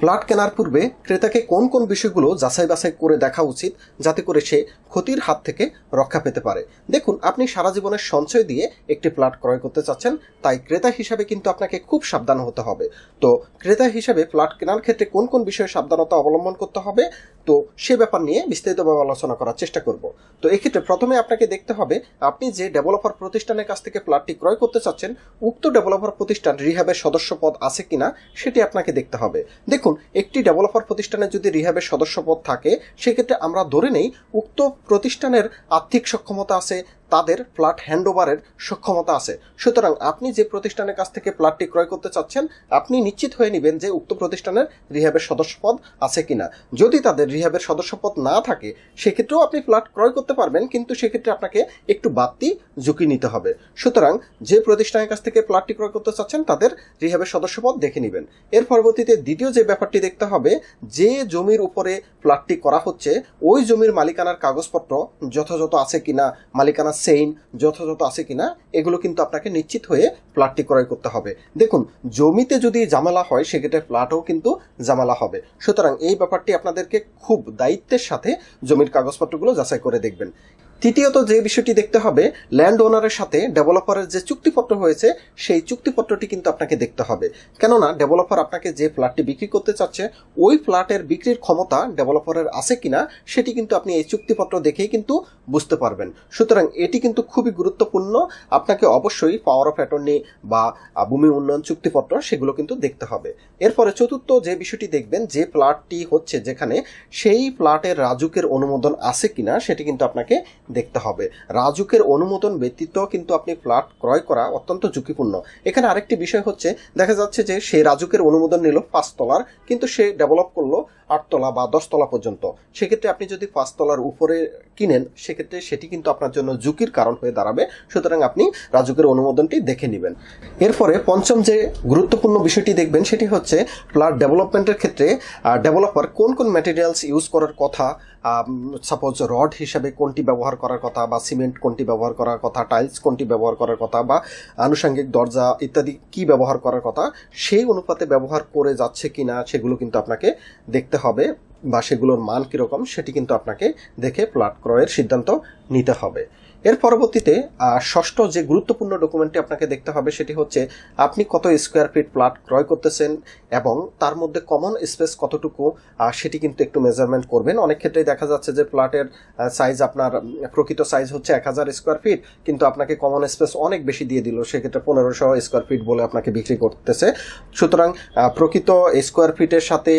Plot কেনার পূর্বে ক্রেতাকে কোন কোন বিষয়গুলো যাচাই বাছাই করে দেখা উচিত যাতে করে সে ক্ষতির হাত থেকে রক্ষা পেতে পারে? দেখুন, আপনি সারা জীবনের সঞ্চয় দিয়ে একটি প্লট ক্রয় করতে চাচ্ছেন, তাই ক্রেতা হিসাবে কিন্তু আপনাকে খুব সাবধান হতে হবে। তো ক্রেতা হিসাবে প্লট কেনার ক্ষেত্রে কোন কোন বিষয়ে সাবধানতা অবলম্বন করতে হবে? তো সে ব্যাপার নিয়ে বিস্তারিতভাবে আলোচনা করার চেষ্টা করব। তো এক্ষেত্রে প্রথমে আপনাকে দেখতে হবে, আপনি যে ডেভেলপার প্রতিষ্ঠানের কাছ থেকে প্লটটি ক্রয় করতে চাচ্ছেন, উক্ত ডেভেলপার প্রতিষ্ঠান রিহাবের সদস্য পদ আছে কিনা, সেটি আপনাকে দেখতে হবে। দেখুন একটি ডেভেলপার প্রতিষ্ঠানে যদি রিহাবের সদস্যপদ থাকে, সেক্ষেত্রে আমরা ধরে নেই, উক্ত প্রতিষ্ঠানের আর্থিক সক্ষমতা আছে তাদের ফ্ল্যাট হ্যান্ডওভারের সক্ষমতা আছে। সুতরাং আপনি যে প্রতিষ্ঠানের কাছ থেকে ফ্ল্যাটটি ক্রয় করতে চাচ্ছেন, আপনি নিশ্চিত হয়ে নেবেন যে উক্ত প্রতিষ্ঠানের রিহাবের সদস্যপদ আছে কিনা। যদি তাদের রিহাবের সদস্যপদ না থাকে, সেক্ষেত্রেও আপনি ফ্ল্যাট ক্রয় করতে পারবেন, কিন্তু সেক্ষেত্রে আপনাকে একটু বাড়তি ঝুঁকি নিতে হবে। সুতরাং যে প্রতিষ্ঠানের কাছ থেকে ফ্ল্যাটটি ক্রয় করতে চাচ্ছেন, তাদের রিহাবের সদস্যপদ দেখে নেবেন। এর পরবর্তীতে দ্বিতীয় যে ব্যাপারটি দেখতে হবে, যে জমির উপরে ফ্ল্যাটটি করা হচ্ছে, ওই জমির মালিকানার কাগজপত্র যথাযথ আছে কিনা, মালিকানা সেইন যথাযথ আছে কিনা এগুলো কিন্তু আপনাকে নিশ্চিত হয়ে ফ্ল্যাটটি ক্রয় করতে হবে। দেখুন, জমিতে যদি জামেলা হয়, সেক্ষেত্রে ফ্ল্যাটও কিন্তু জামেলা হবে। সুতরাং এই ব্যাপারটি আপনাদেরকে খুব দায়িত্বের সাথে জমির কাগজপত্রগুলো যাচাই করে দেখবেন। তৃতীয়ত যে বিষয়টি দেখতে হবে ল্যান্ড ওনারের সাথে ডেভেলপারের যে চুক্তিপত্র হয়েছে, সেই চুক্তিপত্রটি কিন্তু আপনাকে দেখতে হবে। কেননা ডেভেলপার আপনাকে যে ফ্ল্যাটটি বিক্রি করতে চাচ্ছে, ওই ফ্ল্যাটের বিক্রির ক্ষমতা ডেভেলপারের আছে কিনা, সেটি কিন্তু আপনি এই চুক্তিপত্র দেখেই কিন্তু বুঝতে পারবেন। সুতরাং এটি কিন্তু খুবই গুরুত্বপূর্ণ। আপনাকে অবশ্যই পাওয়ার অফ অ্যাটর্নি বা ভূমি উন্নয়ন চুক্তিপত্র, সেগুলো কিন্তু দেখতে হবে। এরপরে চতুর্থ যে বিষয়টি দেখবেন, যে ফ্ল্যাটটি হচ্ছে যেখানে সেই ফ্ল্যাটের রাজুকের অনুমোদন আছে কিনা, সেটি কিন্তু আপনাকে দেখতে হবে। রাজুকের অনুমোদন ব্যতীত কিন্তু আপনি ফ্ল্যাট ক্রয় করা অত্যন্ত ঝুঁকিপূর্ণ। এখানে আরেকটি বিষয় হচ্ছে, দেখা যাচ্ছে যে সে রাজুকের অনুমোদন নিল পাঁচতলার কিন্তু সে ডেভেলপ করল আটতলা বা দশতলা পর্যন্ত। সেক্ষেত্রে আপনি যদি পাঁচতলার উপরে কিনেন, সেক্ষেত্রে সেটি কিন্তু আপনার জন্য ঝুঁকির কারণ হয়ে দাঁড়াবে। সুতরাং আপনি রাজুকের অনুমোদনটি দেখে নেবেন। এরপরে পঞ্চম যে গুরুত্বপূর্ণ বিষয়টি দেখবেন, সেটি হচ্ছে ফ্ল্যাট ডেভেলপমেন্টের ক্ষেত্রে ডেভেলপার কোন কোন ম্যাটেরিয়ালস ইউজ করার কথা সাপোজ রড হিসাবে কোনটি ব্যবহার করার কথা বা সিমেন্ট কোনটি ব্যবহার করার কথা টাইলস কোনটি ব্যবহার করার কথা বা আনুষঙ্গিক দরজা ইত্যাদি কি ব্যবহার করার কথা, সেই অনুপাতে ব্যবহার করে যাচ্ছে কিনা, সেগুলো কিন্তু আপনাকে দেখতে হবে বা সেগুলোর মান কীরকম, সেটি কিন্তু আপনাকে দেখে প্লট ক্রয়ের সিদ্ধান্ত নিতে হবে। এর পরবর্তীতে ষষ্ঠ যে গুরুত্বপূর্ণ ডকুমেন্টটি আপনাকে দেখতে হবে, সেটি হচ্ছে আপনি কত স্কোয়ার ফিট প্লট ক্রয় করতেছেন এবং তার মধ্যে কমন স্পেস কতটুকু সেটি কিন্তু একটু মেজারমেন্ট করবেন। অনেক ক্ষেত্রেই দেখা যাচ্ছে যে প্লটের সাইজ আপনার প্রকৃত সাইজ হচ্ছে এক হাজার স্কোয়ার ফিট কিন্তু আপনাকে কমন স্পেস অনেক বেশি দিয়ে দিল, সেক্ষেত্রে পনেরোশো স্কোয়ার ফিট বলে আপনাকে বিক্রি করতেছে। সুতরাং প্রকৃত স্কোয়ার ফিটের সাথে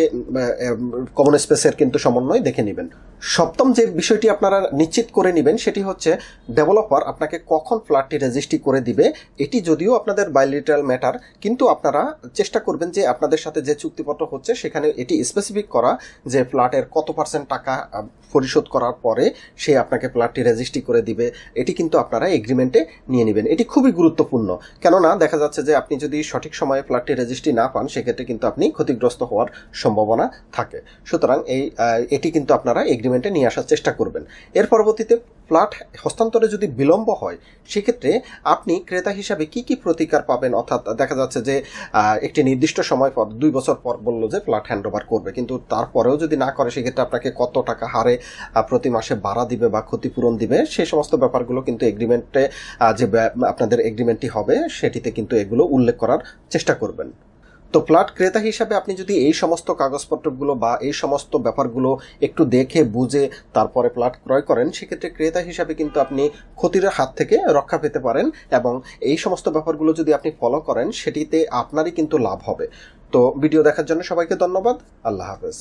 কমন স্পেসের কিন্তু সমন্বয় দেখে নেবেন। সপ্তম যে বিষয়টি আপনারা নিশ্চিত করে নেবেন, সেটি হচ্ছে ডেভেলপার আপনাকে কখন ফ্ল্যাটটি রেজিস্ট্রি করে দিবে, এটি যদিও আপনাদের বাইলিটারাল ম্যাটার কিন্তু আপনারা চেষ্টা করবেন যে আপনাদের সাথে যে চুক্তিপত্র হচ্ছে, সেখানে এটি স্পেসিফিক করা যে ফ্ল্যাটের কত পার্সেন্ট টাকা পরিশোধ করার পরে সে আপনাকে ফ্ল্যাটটি রেজিস্ট্রি করে দিবে। এটি কিন্তু আপনারা এগ্রিমেন্টে নিয়ে নেবেন। এটি খুবই গুরুত্বপূর্ণ। কেননা দেখা যাচ্ছে যে আপনি যদি সঠিক সময়ে ফ্ল্যাটটি রেজিস্ট্রি না পান, সেক্ষেত্রে কিন্তু আপনি ক্ষতিগ্রস্ত হওয়ার সম্ভাবনা থাকে। সুতরাং এই এটি কিন্তু আপনারা এগ্রিমেন্টে নিয়ে আসার চেষ্টা করবেন। এর পরবর্তীতে ফ্ল্যাট হস্তান্তরে যদি বিলম্ব হয়, সেক্ষেত্রে আপনি ক্রেতা হিসাবে কি কি প্রতিকার পাবেন? অর্থাৎ দেখা যাচ্ছে যে একটি নির্দিষ্ট সময় পর, দুই বছর পর বলল যে ফ্ল্যাট হ্যান্ডওভার করবে। কিন্তু তারপরেও যদি না করে, সেক্ষেত্রে আপনাকে কত টাকা হারে প্রতি মাসে ভাড়া দিবে বা ক্ষতিপূরণ দিবে সেই সমস্ত ব্যাপারগুলো কিন্তু এগ্রিমেন্টে যে আপনাদের এগ্রিমেন্টটি হবে, সেটিতে কিন্তু এগুলো উল্লেখ করার চেষ্টা করবেন। তো ফ্ল্যাট ক্রেতা হিসাবে আপনি যদি এই সমস্ত কাগজপত্রগুলো বা এই সমস্ত ব্যাপারগুলো একটু দেখে, বুঝে তারপরে ফ্ল্যাট ক্রয় করেন, সেক্ষেত্রে ক্রেতা হিসাবে কিন্তু আপনি ক্ষতির হাত থেকে রক্ষা পেতে পারেন এবং এই সমস্ত ব্যাপারগুলো যদি আপনি ফলো করেন, সেটিতে আপনারই কিন্তু লাভ হবে। তো ভিডিও দেখার জন্য সবাইকে ধন্যবাদ। আল্লাহ হাফেজ।